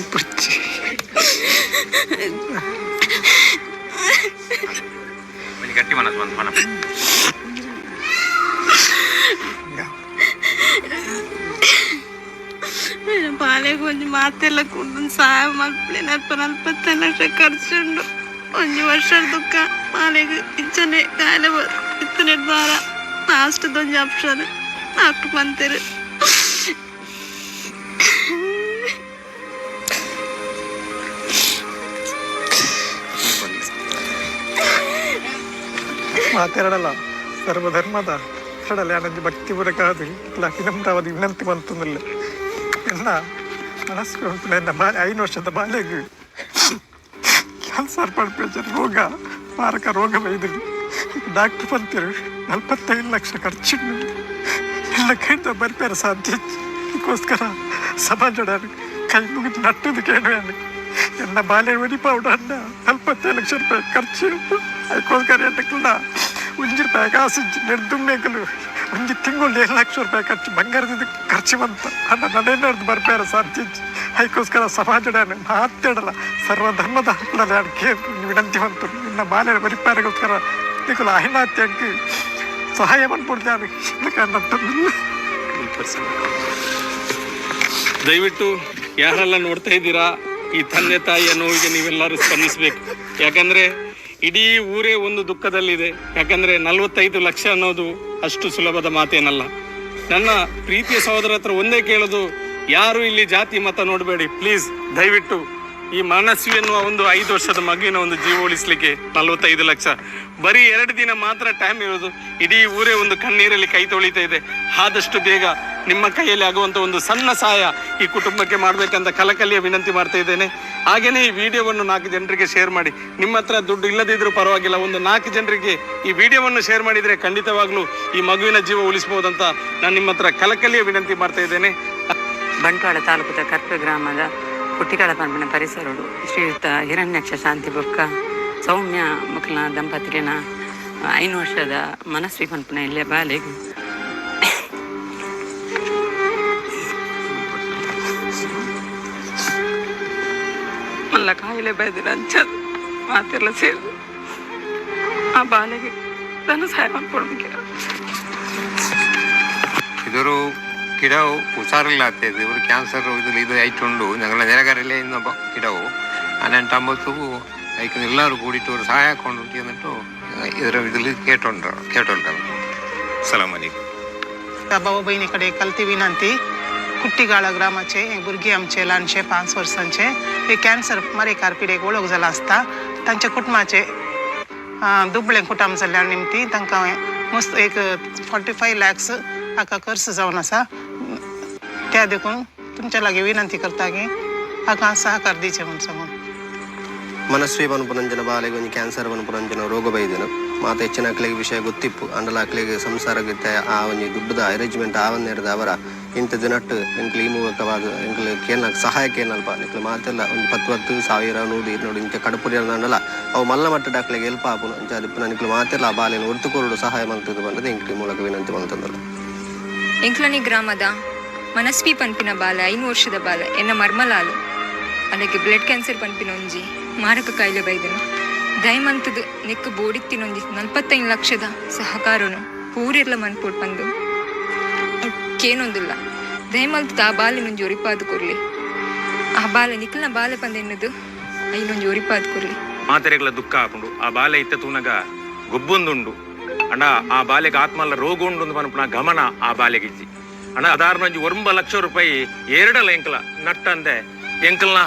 வெளிப்படுச்சு గట్టి మన మనం బాగాలేక కొంచెం మాతెళ్ళకు ఉంటుంది సాయం మళ్ళీ నలభై నలభై లక్షలు ఖర్చుండు కొంచెం వర్షాలు దుఃఖ బాగాలేక ఇచ్చనే కాయల ఇత్తనే ద్వారా లాస్ట్ దొంజ అప్షాలు డాక్టర్ పంతేరు ಮಾತಾಡಲ್ಲ ಸರ್ವಧರ್ಮದ ಕಡಲೆ ಅನಂಜಿ ಭಕ್ತಿ ಪೂರಕಾದು ಇಲ್ಲ ವಿನಮ್ರವಾದ ವಿನಂತಿ ಬಂತಂದಿಲ್ಲ ಎನ್ನ ಮನಸ್ಸು ಉಂಟು ಎನ್ನ ಬಾಲ್ಯ ಐದು ವರ್ಷದ ಬಾಲ್ಯಗೆ ಕ್ಯಾನ್ಸರ್ ಪಡ್ಪೇಜರ್ ರೋಗ ಮಾರಕ ರೋಗ ಬೈದ್ರು ಡಾಕ್ಟರ್ ಬಂತಿರು ನಲ್ವತ್ತೈದು ಲಕ್ಷ ಖರ್ಚು ಎಲ್ಲ ಕೈತ ಬರ್ತಾರೆ ಸಾಧ್ಯ ಇದಕ್ಕೋಸ್ಕರ ಸಮಾಜದ ಕೈ ಮುಗಿದು ನಟ್ಟದು ಕೇಳುವೇನು ಎನ್ನ ಬಾಲ್ಯ ಒಡಿಪಾವುಡ ಅನ್ನ ನಲ್ವತ್ತೈದು ಲಕ್ಷ ರೂಪಾಯಿ ಖರ್ಚು ಅದಕ್ಕೋಸ್ಕರ ಎಂಟಕ್ಕಿಲ್ಲ ಒಂಜಿ ರೂಪಾಯಿ ಕಾಸು ಕಲು ಒಂಜಿ ತಿಂಗಳು ಏಳು ಲಕ್ಷ ರೂಪಾಯಿ ಖರ್ಚು, ಬಂಗಾರದ ಖರ್ಚು ಬಂತ. ಅನ್ನ ನಡೇನಡ್ದು ಸರ್ ಸಾಧ್ಯ ಅದಕ್ಕೋಸ್ಕರ ಸಮಾಜದ ಮಾತಾಡಲ್ಲ ಸರ್ವಧರ್ಮದ ಹಕ್ಕಲಲ್ಲಿ ಅದಕ್ಕೆ ವಿನಂತಿ ಬಂತು ನಿನ್ನ ಬಾಲ್ಯ ಪರಿಪಾರಗೋಸ್ಕರ ನಿಖಲ ಅಹಿನಾತ್ಯಕ್ಕೆ ಸಹಾಯ ನಟ್ಟದ್ದು ದಯವಿಟ್ಟು ಯಾರೆಲ್ಲ ನೋಡ್ತಾ ಇದ್ದೀರಾ, ಈ ತಂದೆ ತಾಯಿಯ ನೋವಿಗೆ ನೀವೆಲ್ಲರೂ ಸ್ಪಂದಿಸಬೇಕು. ಯಾಕಂದ್ರೆ ಇಡೀ ಊರೇ ಒಂದು ದುಃಖದಲ್ಲಿದೆ. ಯಾಕಂದ್ರೆ ನಲವತ್ತೈದು ಲಕ್ಷ ಅನ್ನೋದು ಅಷ್ಟು ಸುಲಭದ ಮಾತೇನಲ್ಲ. ನನ್ನ ಪ್ರೀತಿಯ ಸಹೋದರ ಹತ್ರ ಒಂದೇ ಕೇಳೋದು, ಯಾರು ಇಲ್ಲಿ ಜಾತಿ ಮತ ನೋಡಬೇಡಿ ಪ್ಲೀಸ್ ದಯವಿಟ್ಟು ಈ ಮನಸ್ವಿ ಎನ್ನುವ ಒಂದು ಐದು ವರ್ಷದ ಮಗುವಿನ ಒಂದು ಜೀವ ಉಳಿಸ್ಲಿಕ್ಕೆ ನಲವತ್ತೈದು ಲಕ್ಷ. ಬರೀ ಎರಡು ದಿನ ಮಾತ್ರ ಟೈಮ್ ಇರೋದು. ಇಡೀ ಊರೇ ಒಂದು ಕಣ್ಣೀರಲ್ಲಿ ಕೈ ತೊಳಿತಾ ಇದೆ. ಆದಷ್ಟು ಬೇಗ ನಿಮ್ಮ ಕೈಯಲ್ಲಿ ಆಗುವಂಥ ಒಂದು ಸಣ್ಣ ಸಹಾಯ ಈ ಕುಟುಂಬಕ್ಕೆ ಮಾಡಬೇಕಂತ ಕಲಕಲಿಯ ವಿನಂತಿ ಮಾಡ್ತಾ ಇದ್ದೇನೆ. ಹಾಗೆಯೇ ಈ ವಿಡಿಯೋವನ್ನು ನಾಲ್ಕು ಜನರಿಗೆ ಶೇರ್ ಮಾಡಿ. ನಿಮ್ಮ ಹತ್ರ ದುಡ್ಡು ಇಲ್ಲದಿದ್ರೂ ಪರವಾಗಿಲ್ಲ. ಒಂದು ನಾಲ್ಕು ಜನರಿಗೆ ಈ ವಿಡಿಯೋವನ್ನು ಶೇರ್ ಮಾಡಿದರೆ ಖಂಡಿತವಾಗ್ಲೂ ಈ ಮಗುವಿನ ಜೀವ ಉಳಿಸ್ಬೋದಂತ ನಾನು ನಿಮ್ಮ ಹತ್ರ ಕಲಕಲಿಯ ವಿನಂತಿ ಮಾಡ್ತಾ ಇದ್ದೇನೆ. ಬಂಟ್ವಾಳ ತಾಲೂಕದ ಕರ್ಪೆ ಗ್ರಾಮದ ಕುಟ್ಟಿಕಾಳ ಪಂಪನ ಪರಿಸರಡು ಶ್ರೀಯುತ ಹಿರಣ್ಯಕ್ಷ ಶಾಂತಿ ಬೊಕ್ಕ ಸೌಮ್ಯ ಮಕ್ಕಳ ದಂಪತಿಗೆನ ಐನು ವರ್ಷದ ಮನಸ್ವಿ ಪಂಪನ ಇಲ್ಲೇ ಬಾಲಿಗೆ ಮಲ್ಲ ಕಾಯಿಲೆ ಬೈದಿರ ಅಂಚದು ಮಾತೆಲ್ಲ ಸೇರಿದು ಆ ಬಾಲೆಗೆ ನಾನು ಸಹಾಯ ಮಾಡ್ಕೊಡ್ಬೇಕು ಇದರು കിടവ് ഉഷാറില്ലാത്തത് ഒരു ക്യാൻസർ ഇതിൽ ഇത് ആയിട്ടുണ്ട് ഞങ്ങളുടെ നിരകരയിലെ ഇന്ന് കിടവ് അനണ്ടാകുമ്പോഴത്തೂ ಅದಕ್ಕೆ ಎಲ್ಲರೂ ಕೂಡಿಟ್ಟು ഒരു ಸಹಾಯ ಕೊಂಡು എന്നിട്ട് ಇದರ ಇದ್ರಲ್ಲಿ ಕೇಟೊಂಡ್ರ ಕೇಟೊಂಡ್ರು ಸಲಾಮ್ ಅಲೈಕುಮ್ भाऊ बहिणीकडे कलती विनंती कुट्टीगाळा ग्रामाचे एक भुरगे आमचे ल्हानशे पांच वर्सांचे हे कॅन्सर मरेकार पिडेक वळख जाला आसता तांच्या कुटुंबाचे दुबळें कुटुंब जाल्ल्या निमती तांकां मस्त एक फोर्टी फाय लॅक्स हाका खर्च जावन आसा त्या देखून तुमच्या लागीं विनंती करता की हाका सहकार दिवचे म्हणून सांगून ಮನಸ್ವಿ ಪನುಪುರಂಜನ ಬಾಲೆಗೆ ಒಂದು ಕ್ಯಾನ್ಸರ್ ಪನುಪುರಂಜನ ರೋಗ ಬೈದನು ಮಾತ ಹೆಚ್ಚಿನ ಅಕ್ಲಿಗೆ ವಿಷಯ ಗೊತ್ತಿಪ್ಪು ಅಂಡಲ ಅಕ್ಲಿಗೆ ಸಂಸಾರ ಗಿತ್ತ ಆ ಒಂದು ದುಡ್ಡದ ಅರೇಂಜ್ಮೆಂಟ್ ಆವನ್ನೇರದ ಅವರ ಇಂಥ ದಿನಟ್ಟು ಎಂಕ್ಲು ಈ ಮೂಲಕವಾದ ಎಂಕ್ಲು ಕೇನ ಸಹಾಯಕ್ಕೆ ಏನಲ್ಪ ನಿಕ್ಲು ಮಾತೆಲ್ಲ ಒಂದು ಪತ್ತು ಹತ್ತು ಸಾವಿರ ನೂರು ನೋಡಿ ಇಂಥ ಕಡಪುರಿ ಅಂಡಲ ಅವು ಮಲ್ಲ ಮಟ್ಟದ ಅಕ್ಲಿಗೆ ಹೆಲ್ಪ್ ಆಪುನು ಅಂಚ ಅದಕ್ಕೆ ನಿಕ್ಲು ಮಾತೆಲ್ಲ ಆ ಬಾಲೆನ ಒರ್ತುಕೊರಡು ಸಹಾಯ ಮಾಡ್ತಿದ್ದು ಬಂದದ್ದು ಎಂಕ್ಲಿ ಮೂಲಕ ವಿನಂತಿ ಮಾಡ್ತಂದಲ್ಲ ಎಂಕ್ಲನಿ ಗ್ರಾಮದ ಮನಸ್ವಿ ಪನ್ಪಿನ ಬಾಲ ಐನು ವರ್ಷದ ಬಾಲ, ಎನ್ನ ಮರ್ಮಲಾಲು. ಅಲ್ಲಿಗೆ ಬ್ಲಡ್ ಕ್ಯಾನ್ಸರ್ ಪನ್ಪಿನ ಒಂಜಿ, ಮಾರಕ ಕಾಯಿಲೆ ಬೈದನು. ದಯಮಂತದ ನೆಕ್ಕ ಬೋಡಿತ್ತಿನೊಂಜಿ ನಲ್ಪತ್ತೈದು ಲಕ್ಷದ ಸಹಕಾರನು ಪೂರಿರ್ಲ ಮನ್ಪೋಡ್ ಬಂದು. ಕೇನೊಂದಿಲ್ಲ ದಯಮಂತದ ಆ ಬಾಲಿನೊಂಜಿ ಒರಿಪಾದು ಕೊರ್ಲಿ. ಆ ಬಾಲ, ನಿಖಲ್ನ ಬಾಲೆ ಪಂದ ಎನ್ನದು ಐನೊಂಜಿ ಒರಿಪಾದು ಕೊರ್ಲಿ. ಮಾತರೆಗಳ ದುಃಖ ಹಾಕೊಂಡು ಆ ಬಾಲೆ ಇತ್ತ ತೂನಗ ಗೊಬ್ಬೊಂದುಂಡು. ಅಣ್ಣ ಆ ಬಾಲೆಗೆ ಆತ್ಮಲ್ಲ ರೋಗ ಉಂಡು ಪನ್ಪುನ ಗಮನ ಆ ಬಾಲೆಗೆ ಅದಾರ್ನ ಒಂಜಿ ಒಂಬ ಲಕ್ಷ ರೂಪಾಯಿ ಎರಡಲ್ಲ ಎಂಕಲ. ನಟ್ಟಂದೆ ಎಂಕಲ್ನ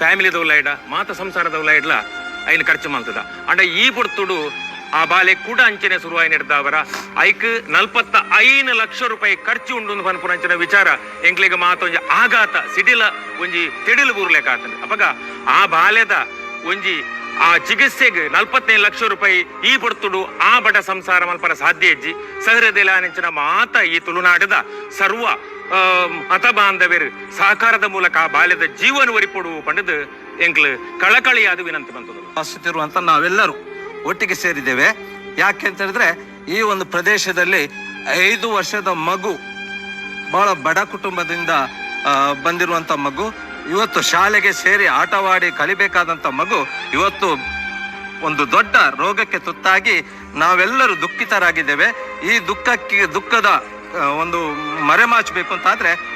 ಫ್ಯಾಮಿಲಿದವ್ಲ ಇಡ, ಮಾತ ಸಂಸಾರದವ್ಲ ಇಡ್ಲ, ಐನ್ ಖರ್ಚು ಮಾಡ್ತದ. ಅಂಡ ಈ ಪೊರ್ತುಡು ಆ ಬಾಲೆ ಕೂಡ ಅಂಚನೆ ಶುರುವಾಯಿ ನಡೆದವರ ಐಕ್ ನಲ್ಪತ್ತ ಐನು ಲಕ್ಷ ರೂಪಾಯಿ ಖರ್ಚು ಉಂಡು ಅಂತ ಪನ್ಪುನ ಅಂಚನ ವಿಚಾರ ಎಂಕ್ಲಿಗೆ ಮಾತ ಒಂಜಿ ಆಘಾತ, ಸಿಡಿಲ ಒಂಜಿ ತಿಡಿಲು ಬೂರ್ಲೆಕ್ ಆತಂದೆ. ಅಪಗ ಆ ಬಾಲ್ಯದ ಒಂಜಿ ಆ ಚಿಕಿತ್ಸೆಗೆ ನಲ್ಪತ್ತೈದು ಲಕ್ಷ ರೂಪಾಯಿ ಈ ಬಡತುಡು, ಆ ಬಡ ಸಂಸಾರ ಮಲ್ಪರ ಸಾಧ್ಯ ಇಜ್ಜಿ ಸಹೃದಯ ನೆಂಚಿನ ಮಾತ ಈ ತುಳುನಾಡದ ಸರ್ವ ಮತ ಬಾಂಧವ್ಯರು ಸಹಕಾರದ ಮೂಲಕ ಆ ಬಾಲ್ಯದ ಜೀವನ ಒರಿಪಡು ಪಂಡದು ಎಂಕ್ಲು ಕಳಕಳಿಯಾದ ವಿನಂತಿ ಬಂತು. ವಾಸಿಸುತ್ತಿರುವಂತ ನಾವೆಲ್ಲರೂ ಒಟ್ಟಿಗೆ ಸೇರಿದ್ದೇವೆ. ಯಾಕೆ ಅಂತ ಹೇಳಿದ್ರೆ, ಈ ಒಂದು ಪ್ರದೇಶದಲ್ಲಿ ಐದು ವರ್ಷದ ಮಗು, ಬಹಳ ಬಡ ಕುಟುಂಬದಿಂದ ಬಂದಿರುವಂತ ಮಗು ಇವತ್ತು ಶಾಲೆಗೆ ಸೇರಿ ಆಟವಾಡಿ ಕಲಿಬೇಕಾದಂತ ಮಗು ಇವತ್ತು ಒಂದು ದೊಡ್ಡ ರೋಗಕ್ಕೆ ತುತ್ತಾಗಿ ನಾವೆಲ್ಲರೂ ದುಃಖಿತರಾಗಿದ್ದೇವೆ. ಈ ದುಃಖಕ್ಕೆ, ದುಃಖದ ಒಂದು ಮರೆಮಾಚಬೇಕು ಅಂತಾದ್ರೆ